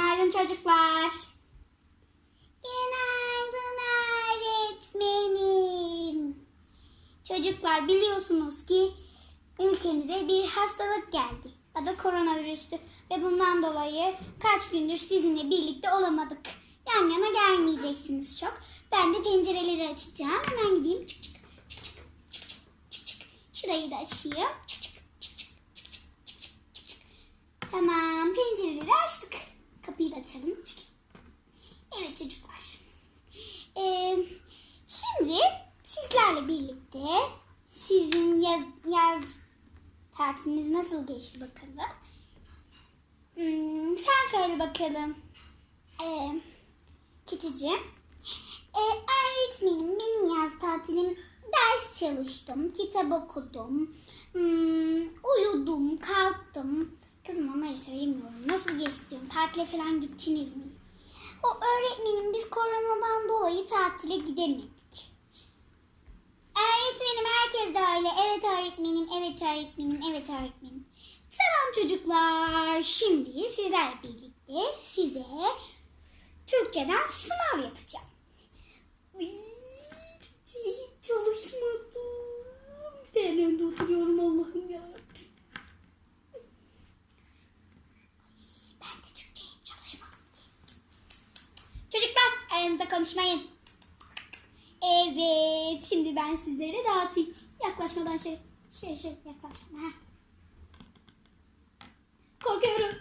Günaydın çocuklar. Günaydın öğretmenim. Çocuklar biliyorsunuz ki ülkemize bir hastalık geldi. Adı koronavirüstü ve bundan dolayı kaç gündür sizinle birlikte olamadık. Yan yana gelmeyeceksiniz çok. Ben de pencereleri açacağım. Hemen gideyim. Çık çık çık çık çık çık çık çık. Şurayı da açayım. Çık çık çık çık çık çık çık. Tamam pencereleri açtık. Kapıyı da açalım. Çık. Evet çocuklar. Ee, şimdi sizlerle birlikte sizin yaz, yaz tatiliniz nasıl geçti bakalım. Hmm, sen söyle bakalım. Ee, Kiticiğim. Ee, öğretmenim benim yaz tatilim ders çalıştım, kitap okudum, hmm, uyudum, kalktım. Kızım onları söylemiyorum. Nasıl geçti. Tatile falan gittiniz mi? O öğretmenim biz koronadan dolayı tatile gidemedik. Öğretmenim herkes de öyle. Evet öğretmenim, evet öğretmenim, evet öğretmenim. Selam çocuklar. Şimdi sizler birlikte size Türkçeden sınav yapacağım. Çalışmadım. Bir de en önde oturuyorum Allah'ım yarabbim. Ben de Türkçe hiç çalışmadım ki. Çocuklar aranızda konuşmayın. Evet şimdi ben sizlere dağıtayım. Yaklaşmadan şey şey şey yaklaşma. Korkuyorum.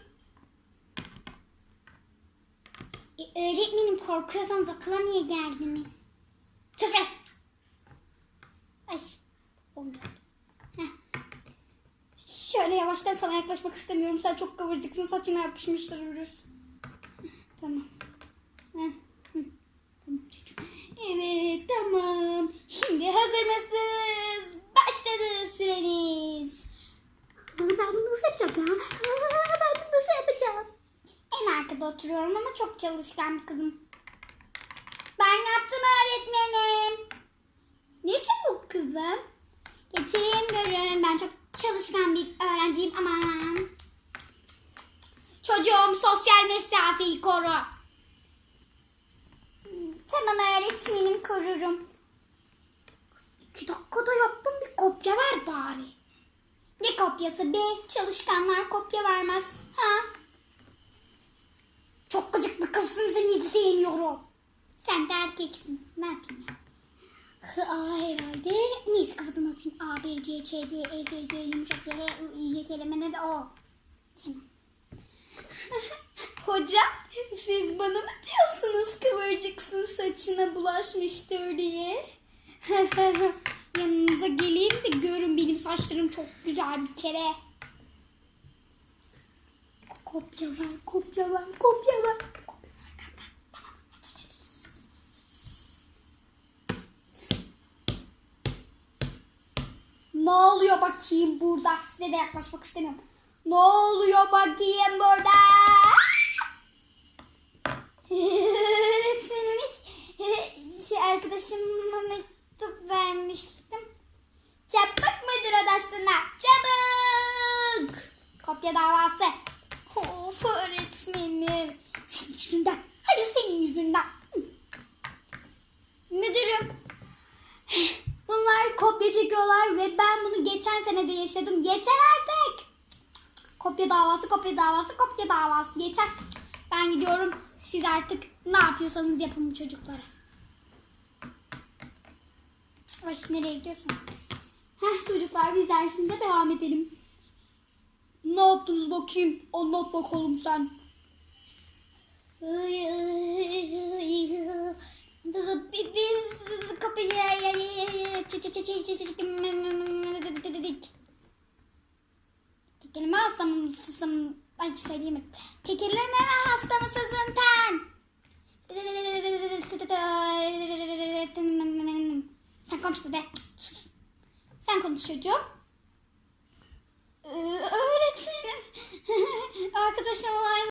E, öğretmenim korkuyorsanız okula niye geldiniz? Sus be. Ay. Olmuyor. Şöyle yavaştan sana yaklaşmak istemiyorum. Sen çok kıvırcıksın. Saçına yapışmıştır virüs. Tamam. Heh. Hı. Tamam çocuğum. Evet tamam. Şimdi hazır mısınız? Başladı süreniz. Ben yapacağım ya? Ben nasıl yapacağım? En arkada oturuyorum ama çok çalışkan bir kızım. Ben yaptım öğretmenim. Ne çabuk kızım? Getireyim görün. Ben çok çalışkan bir öğrenciyim aman. Çocuğum sosyal mesafeyi koru. Tamam öğretmenim korurum. İki dakikada yaptım bir. Ne kopyası be? Çalışkanlar kopya vermez. Ha? Çok gıcık bir kızsın seni hiç sevmiyorum. Sen de erkeksin. Ne yapayım ya? A herhalde. Neyse kafadan atayım. A, B, C, Ç, D, E, F, G, yumuşak G, H, I, I, J kelime de O. Tamam. Hoca siz bana mı diyorsunuz kıvırcıksın saçına bulaşmıştır diye? Yanınıza geleyim de görün benim saçlarım çok güzel bir kere. Kopya ver, kopya ver, kopya ver. Ne oluyor bakayım burada? Size de yaklaşmak istemiyorum. Ne oluyor bakayım burada? Öğretmenimiz şey, arkadaşıma mektup vermiştim. Çabuk müdür odasına. Çabuk. Kopya davası. Of öğretmenim. Senin yüzünden. Hayır senin yüzünden. Müdürüm. Bunlar kopya çekiyorlar ve ben bunu geçen sene de yaşadım. Yeter artık. Kopya davası, kopya davası, kopya davası. Yeter. Ben gidiyorum. Siz artık ne yapıyorsanız yapın bu çocuklara. Ay nereye gidiyorsun? Heh çocuklar biz dersimize devam edelim. Ne yaptınız bakayım? Anlat bakalım sen. Biz kapıyı Kekeleme hasta mısın? Ay söyleyemedim. Kekeleme hasta mısın sen? Sen konuşma be. Sus. Sen konuş çocuğum. Ee, öğretmenim. Arkadaşım